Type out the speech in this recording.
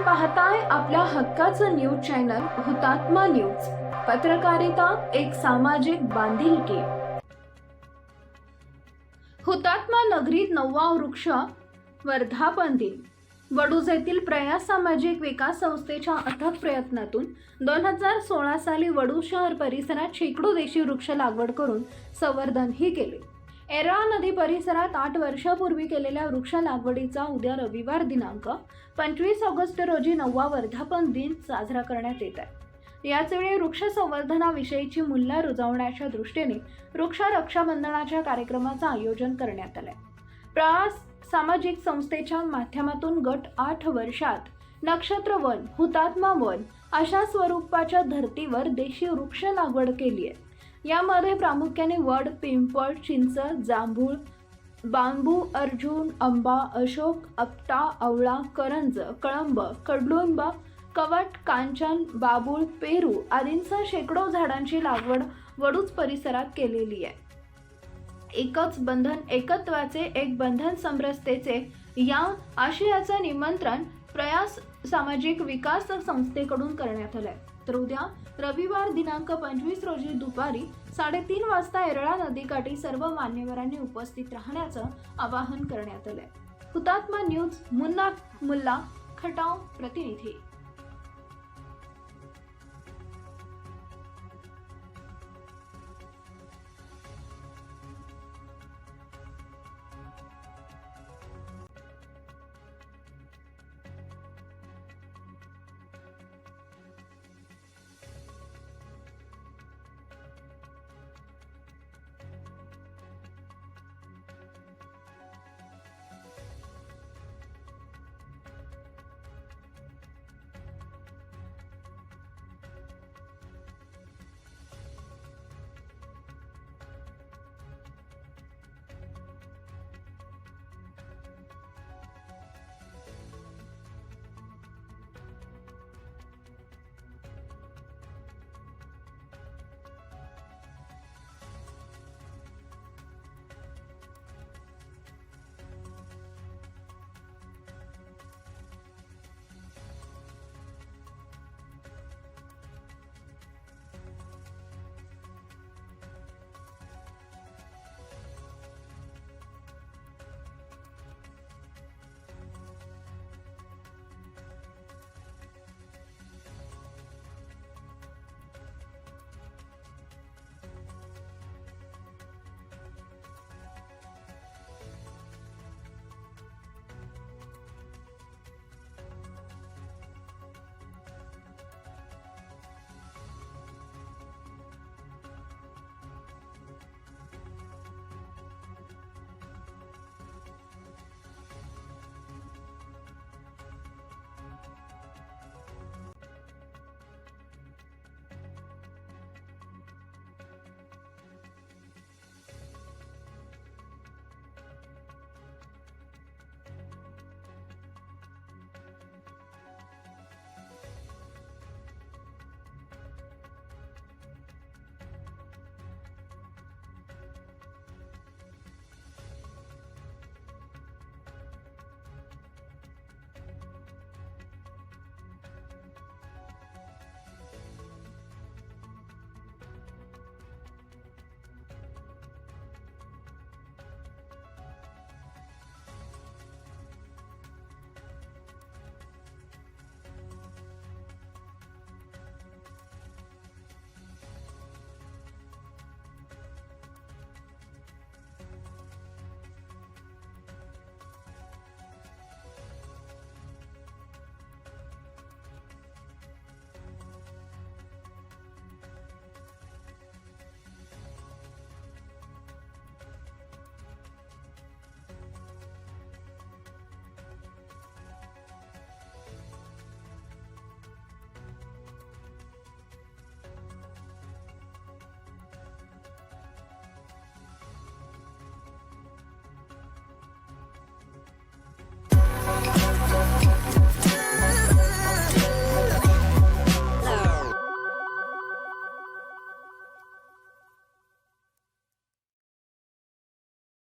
पाहताय आपल्या हक्काचं न्यूज चॅनल हुतात्मा न्यूज. पत्रकारिता एक सामाजिक बांधिलकी. हुतात्मा नगरीत नववा वृक्ष वर्धापन दिन वडूज येथील प्रयास सामाजिक विकास संस्थेच्या अथक प्रयत्नातून दोन हजार सोळा साली वडू शहर परिसरात शेकडो देशी वृक्ष लागवड करून संवर्धनही केले. एरळा नदी परिसरात आठ वर्षापूर्वी केलेल्या वृक्ष लागवडीचा उद्या रविवार दिनांक पंचवीस ऑगस्ट रोजी नववा वर्धापन दिन साजरा करण्यात येत आहे. याचवेळी वृक्ष संवर्धनाविषयीची मूल्य रुजवण्याच्या दृष्टीने वृक्ष रक्षाबंधनाच्या कार्यक्रमाचं आयोजन करण्यात आलंय. प्रवास सामाजिक संस्थेच्या माध्यमातून गट आठ वर्षात नक्षत्र वन हुतात्मा वन अशा स्वरूपाच्या धर्तीवर देशी वृक्ष लागवड केली आहे यामध्ये प्रामुख्याने वड पिंपळ चिंच जांभूळ बांबू अर्जुन आंबा अशोक आपटा आवळा करंज कळंब कडुलिंब कवट कांचन बाबूळ पेरू आदींसह शेकडो झाडांची लागवड वडूज परिसरात केलेली आहे. एकच बंधन एकत्वाचे एक बंधन समरसतेचे या आशयाचे निमंत्रण प्रयास सामाजिक विकास संस्थेकडून करण्यात आलं आहे तर उद्या रविवार दिनांक पंचवीस रोजी दुपारी साडेतीन वाजता येरळा नदीकाठी सर्व मान्यवरांनी उपस्थित राहण्याचं आवाहन करण्यात आलंय. हुतात्मा न्यूज मुन्ना मुल्ला खटाव प्रतिनिधी.